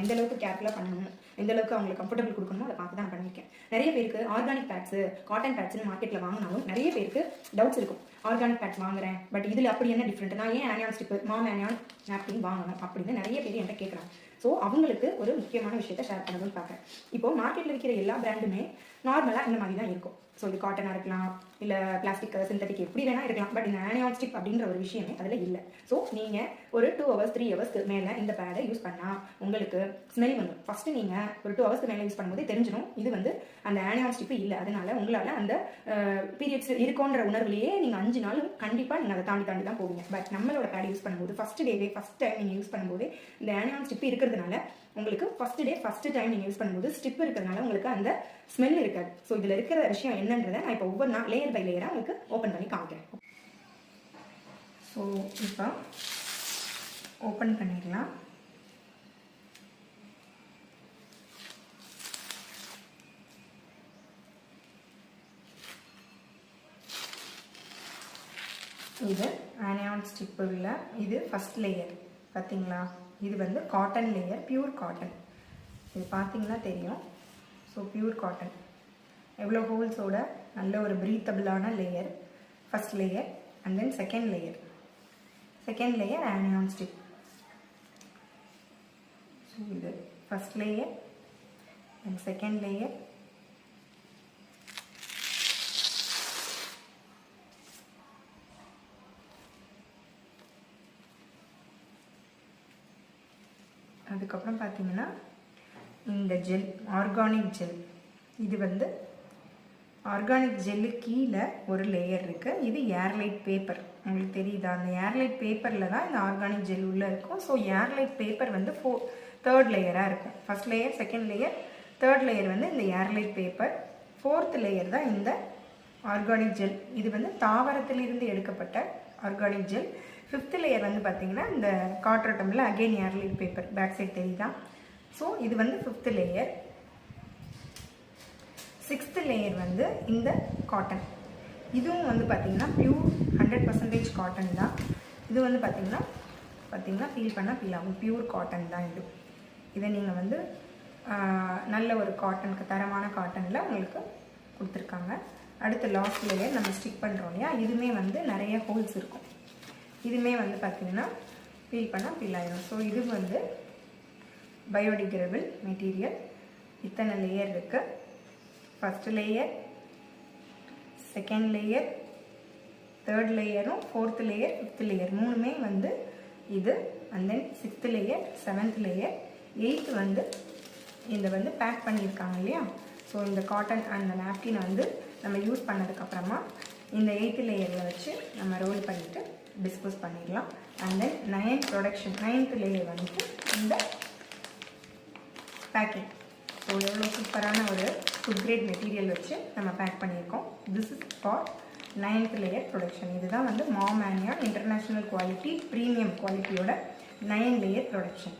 நான் எந்த அளவுக்கு கேர்ஃபுல்லாக பண்ணணும். எந்த அளவுக்கு அவங்களுக்கு கம்ஃபர்டபுள் கொடுக்கணுமோ அதை பார்த்து தான் பண்ணியிருக்கேன். நிறைய பேருக்கு ஆர்கானிக் பேட்ஸு காட்டன் பேட்ஸ்னு மார்க்கெட்டில் வாங்கினாலும் நிறைய பேருக்கு டவுட்ஸ் இருக்கும். ஆர்கானிக் பேட்ஸ் வாங்குறேன் பட் இதில் அப்படி என்ன டிஃப்ரெண்ட் நான் ஏன் ஆனியான் ஸ்டிப்பு மாம் ஆனியான் நாப்கின் வாங்கணும் அப்படின்னு நிறைய பேர் என்கிட்ட கேட்குறாங்க. ஸோ அவங்களுக்கு ஒரு முக்கியமான விஷயத்தை ஷேர் பண்ணணும்னு பார்க்குறேன். இப்போ மார்க்கெட்டில் விற்கிற எல்லா பிராண்டுமே நார்மலாக இந்த மாதிரி தான் இருக்கும். ஸோ இது காட்டனாக இருக்கலாம் இல்லை பிளாஸ்டிக் சிந்தட்டிக் எப்படி வேணா இருக்கலாம். பட் இந்த ஆனியான் ஸ்டிக் அப்படின்ற ஒரு விஷயமே அதில் இல்லை. ஸோ நீங்கள் ஒரு டூ ஹவர்ஸ் த்ரீ ஹவர்ஸ்க்கு மேலே இந்த பேடை யூஸ் பண்ணால் உங்களுக்கு ஸ்மெல் வந்துடும் ஃபஸ்ட்டு நீங்கள் ஒரு டூ ஹவர்ஸ்க்கு மேலே யூஸ் பண்ணும்போது தெரிஞ்சிடும் இது வந்து அந்த ஆனியான் ஸ்டிப்பு இல்லை. அதனால உங்களால் அந்த பீரியட்ஸ் இருக்கோன்ற உணர்வுலேயே நீங்கள் அஞ்சு நாள் கண்டிப்பாக நீங்கள் அதை தாண்டி தாண்டி தான் போவீங்க. பட் நம்மளோட பேடை யூஸ் பண்ணும்போது ஃபஸ்ட் டேவே ஃபஸ்ட் டைம் நீங்கள் யூஸ் பண்ணும்போது இந்த ஆனியான் ஸ்டிப் இருக்கிறதுனால உங்களுக்கு ஃபஸ்ட்டு டே ஃபஸ்ட் டைம் நீங்கள் யூஸ் பண்ணும்போது ஸ்டிப் இருக்கிறதுனால உங்களுக்கு அந்த ஸ்மெல் இருக்காது. ஸோ இதில் இருக்கிற விஷயம் என்னன்றதை நான் இப்போ ஒவ்வொரு நாள் லேயர் பை லேயராக உங்களுக்கு ஓப்பன் பண்ணி காமிக்கிறேன். ஸோ இப்போ ஓப்பன் பண்ணிடலாம். இது ஆனியான் ஸ்டிப்பு இல்லை இது ஃபஸ்ட் லேயர் பார்த்தீங்களா இது வந்து காட்டன் லேயர் பியூர் காட்டன் இது பார்த்தீங்கன்னா தெரியும். ஸோ பியூர் காட்டன் எவ்வளோ ஹோல்ஸோட நல்ல ஒரு ப்ரீத்தபிளான layer first layer and then second layer second layer onion stick so இது first layer and second layer அதுக்கப்புறம் பார்த்தீங்கன்னா இந்த ஜெல் ஆர்கானிக் ஜெல் இது வந்து ஆர்கானிக் ஜெல்லு கீழே ஒரு லேயர் இருக்குது இது ஏர்லைட் பேப்பர் உங்களுக்கு தெரியுதா? அந்த ஏர்லைட் பேப்பரில் தான் இந்த ஆர்கானிக் ஜெல் உள்ளே இருக்கும். ஸோ ஏர்லைட் பேப்பர் வந்து ஃபோ தேர்ட் லேயராக இருக்கும். First layer second layer third layer வந்து இந்த ஏர்லைட் பேப்பர் ஃபோர்த் லேயர் தான் இந்த ஆர்கானிக் ஜெல். இது வந்து தாவரத்திலிருந்து எடுக்கப்பட்ட ஆர்கானிக் ஜெல். ஃபிஃப்த் லேயர் வந்து பார்த்தீங்கன்னா இந்த காற்றோட்டமில் again air light paper back side தெரியுதா? ஸோ இது வந்து ஃபிஃப்த் லேயர் சிக்ஸ்த் லேயர் வந்து இந்த காட்டன் இதுவும் வந்து பார்த்திங்கன்னா ப்யூர் ஹண்ட்ரட் பர்சன்டேஜ் காட்டன் தான். இது வந்து பார்த்தீங்கன்னா பார்த்திங்கன்னா ஃபீல் பண்ணால் ஃபீல் ஆகும். ப்யூர் காட்டன் தான் இது. இதை நீங்கள் வந்து நல்ல ஒரு காட்டனுக்கு தரமான காட்டனில் உங்களுக்கு கொடுத்துருக்காங்க. அடுத்து லாஸ்ட் லேயர் நம்ம ஸ்டிக் பண்ணுறோம் இல்லையா? இதுவுமே வந்து நிறைய ஹோல்ஸ் இருக்கும். இதுவுமே வந்து பார்த்தீங்கன்னா ஃபீல் பண்ணால் ஃபீல் ஆயிடும் ஸோ இது வந்து பயோடிகிரபிள் மெட்டீரியல் இத்தனை லேயர் இருக்குது first layer second layer third லேயரும் fourth layer fifth layer மூணுமே வந்து இது and then sixth layer seventh layer eighth வந்து இந்த வந்து பேக் பண்ணியிருக்காங்க இல்லையா? ஸோ இந்த காட்டன் அந்த நாப்கின் வந்து நம்ம யூஸ் பண்ணதுக்கப்புறமா இந்த எயித்து லேயரில் வச்சு நம்ம ரோல் பண்ணிவிட்டு டிஸ்போஸ் பண்ணிடலாம். And then ninth production ninth layer வந்துட்டு இந்த பேக்கிங் ஸோ எவ்வளோ சூப்பரான ஒரு ஃபுட் கிரேட் மெட்டீரியல் வச்சு நம்ம பேக் பண்ணியிருக்கோம். This is for ninth layer production இதுதான் வந்து மாமேனியா இன்டர்நேஷ்னல் குவாலிட்டி ப்ரீமியம் குவாலிட்டியோட நைன் லேயர் ப்ரொடக்ஷன்